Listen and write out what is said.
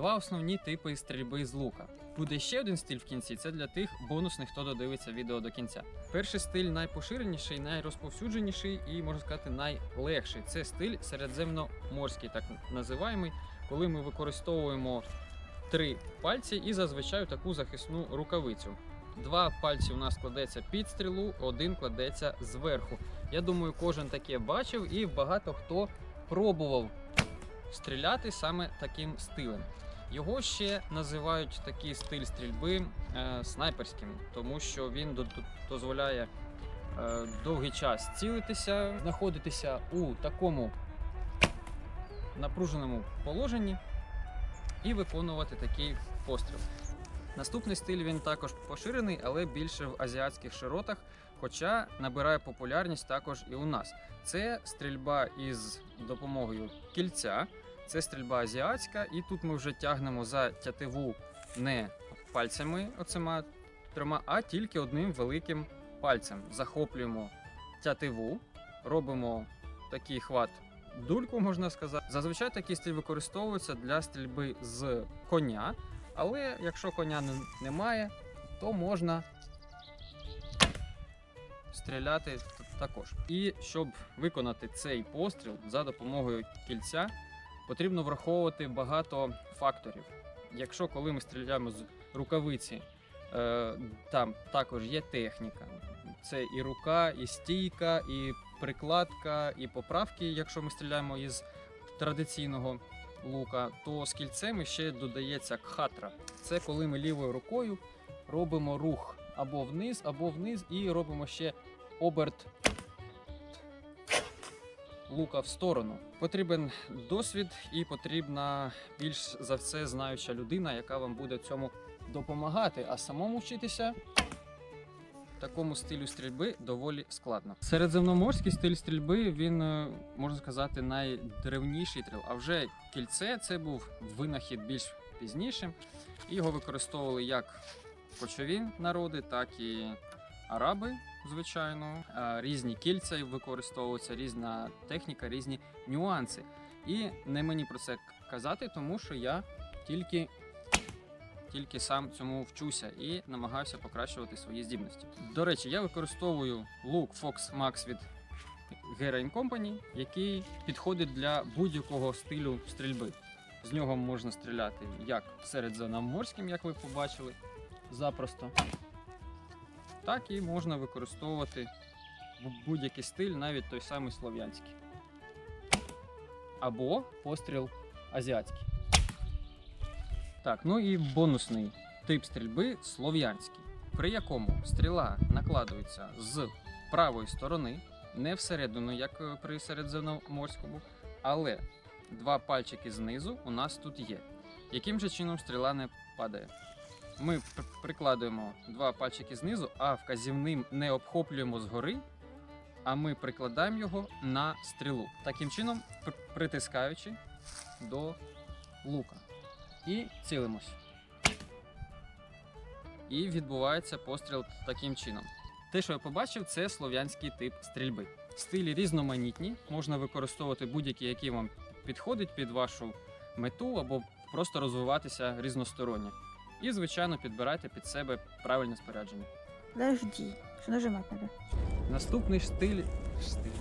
Два основні типи стрільби з лука. Буде ще один стиль в кінці. Це для тих бонусних, хто додивиться відео до кінця. Перший стиль найпоширеніший, найрозповсюдженіший і можна сказати найлегший. Це стиль середземноморський, так називаємий, коли ми використовуємо три пальці і зазвичай таку захисну рукавицю. Два пальці у нас кладеться під стрілу, один кладеться зверху. Я думаю, кожен таке бачив і багато хто пробував стріляти саме таким стилем. Його ще називають такий стиль стрільби е, снайперським, тому що він до- до- дозволяє е, довгий час цілитися, знаходитися у такому напруженому положенні і виконувати такий постріл. Наступний стиль він також поширений, але більше в азіатських широтах, хоча набирає популярність також і у нас. Це стрільба із допомогою кільця, це стрільба азіатська, і тут ми вже тягнемо за тятиву не пальцями оцима трьома, а тільки одним великим пальцем. Захоплюємо тятиву, робимо такий хват дульку, можна сказати. Зазвичай такий стиль використовується для стрільби з коня, але якщо коня немає, то можна стріляти також. І щоб виконати цей постріл за допомогою кільця, потрібно враховувати багато факторів. Якщо коли ми стріляємо з рукавиці, е, там також є техніка. Це і рука, і стійка, і прикладка, і поправки, якщо ми стріляємо із традиційного лука, то з кільцем ще додається кхатра. Це коли ми лівою рукою робимо рух або вниз, або вниз, і робимо ще оберт лука в сторону. Потрібен досвід і потрібна більш за все знаюча людина, яка вам буде цьому допомагати. А самому вчитися такому стилю стрільби доволі складно. Середземноморський стиль стрільби він е, можна сказати найдревніший трил. А вже кільце це був винахід більш пізнішим. Його використовували як кочові народи, так і араби, звичайно. Е, Різні кільця використовуються, різна техніка, різні нюанси. І не мені про це казати, тому що я тільки тільки сам цьому вчуся і намагаюся покращувати свої здібності. До речі, я використовую лук Fox Max від Gerain Company, який підходить для будь-якого стилю стрільби. З нього можна стріляти як середземноморським, як ви побачили, запросто. Так і можна використовувати бу- будь-який стиль, навіть той самий слов'янський. Або постріл азіатський. Так, ну і бонусний тип стрільби слов'янський, при якому стріла накладується з правої сторони, не всередину, як е, при середземноморському, але два пальчики знизу у нас тут є. Яким же чином стріла не падає? Ми пр- прикладуємо два пальчики знизу, а вказівним не обхоплюємо згори, а ми прикладаємо його на стрілу. Таким чином, притискаючи до лука. І цілимось. І відбувається постріл таким чином. Те, що я побачив, це слов'янський тип стрільби. Стилі різноманітні, можна використовувати будь-які, які вам підходить під вашу мету, або просто розвиватися різносторонньо. І, звичайно, підбирайте під себе правильне спорядження. Подожди, що нажимать треба? Наступний штиль. стиль